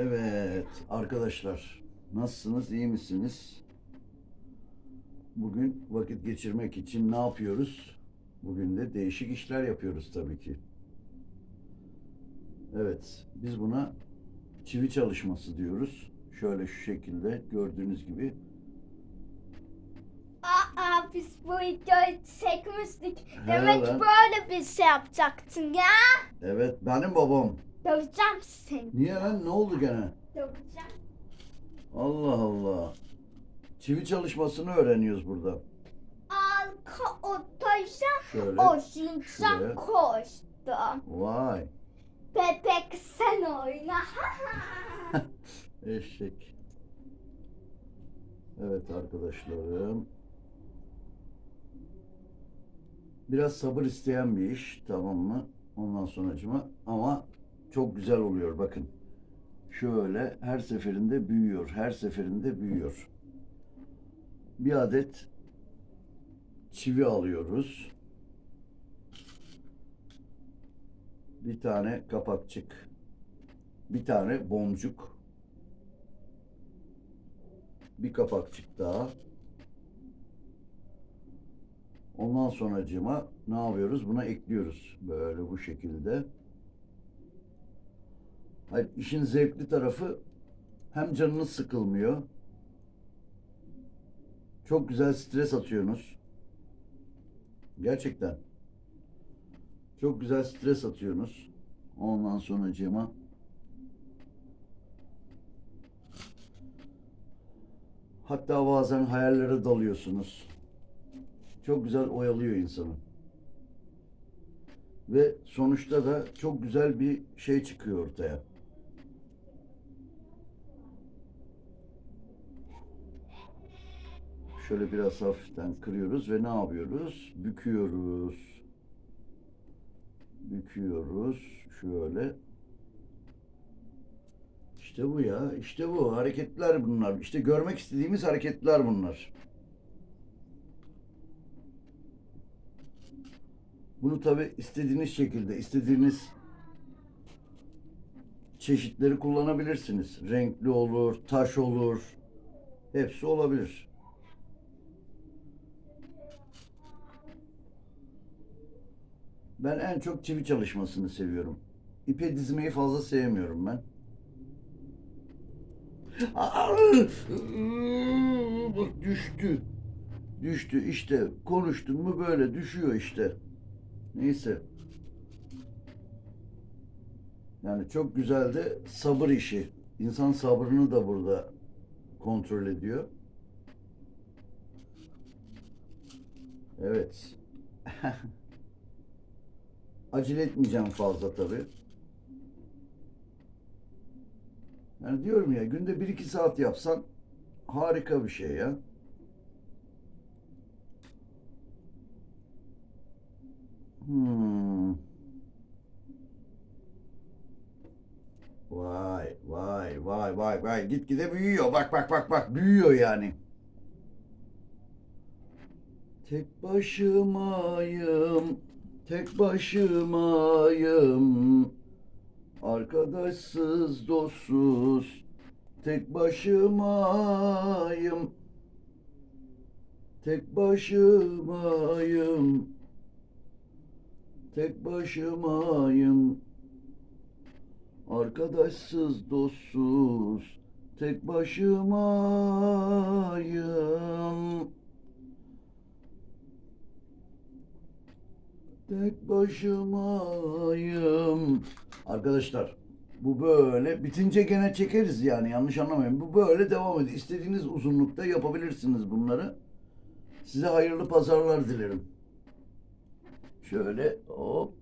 Evet arkadaşlar nasılsınız iyi misiniz? Bugün vakit geçirmek için ne yapıyoruz? Bugün de değişik işler yapıyoruz tabii ki. Evet biz buna çivi çalışması diyoruz. Şöyle şu şekilde gördüğünüz gibi. Aa biz bu videoyu çekmiştik. Demek böyle bir şey yapacaktın ya. Evet benim babam. Döveceğim seni. Niye lan ne oldu gene? Döveceğim. Allah Allah. Çivi çalışmasını öğreniyoruz burada. Arka Şöyle. o şimdi şuraya. koştu. Vay. Bebek sen oyna. Eşek. Evet arkadaşlarım. Biraz sabır isteyen bir iş tamam mı? Ondan sonracıma ama çok güzel oluyor bakın. Şöyle her seferinde büyüyor. Her seferinde büyüyor. Bir adet çivi alıyoruz. Bir tane kapakçık. Bir tane boncuk. Bir kapakçık daha. Ondan sonracığıma ne yapıyoruz? Buna ekliyoruz. Böyle bu şekilde. Hayır, işin zevkli tarafı hem canınız sıkılmıyor. Çok güzel stres atıyorsunuz. Gerçekten. Çok güzel stres atıyorsunuz. Ondan sonracığıma Hatta bazen hayallere dalıyorsunuz. Çok güzel oyalıyor insanı. Ve sonuçta da çok güzel bir şey çıkıyor ortaya. Şöyle biraz hafiften kırıyoruz ve ne yapıyoruz? Büküyoruz. Büküyoruz. Şöyle. İşte bu ya. işte bu. Hareketler bunlar. İşte görmek istediğimiz hareketler bunlar. Bunu tabi istediğiniz şekilde, istediğiniz çeşitleri kullanabilirsiniz. Renkli olur, taş olur. Hepsi olabilir. Ben en çok çivi çalışmasını seviyorum. İpe dizmeyi fazla sevmiyorum ben. Bak düştü. Düştü işte. Konuştun mu böyle düşüyor işte. Neyse. Yani çok güzel de sabır işi. İnsan sabrını da burada kontrol ediyor. Evet. Acele etmeyeceğim fazla tabii. Yani diyorum ya günde 1-2 saat yapsan harika bir şey ya. Hmm. Vay vay vay vay vay gitgide büyüyor. Bak bak bak bak büyüyor yani. Tek başımayım. Tek başımayım. Arkadaşsız dostsuz tek başımayım. Tek başımayım. Tek başımayım. Arkadaşsız dostsuz tek başımayım. Tek başımayım. Arkadaşlar bu böyle bitince gene çekeriz yani yanlış anlamayın. Bu böyle devam ediyor. İstediğiniz uzunlukta yapabilirsiniz bunları. Size hayırlı pazarlar dilerim. Şöyle hop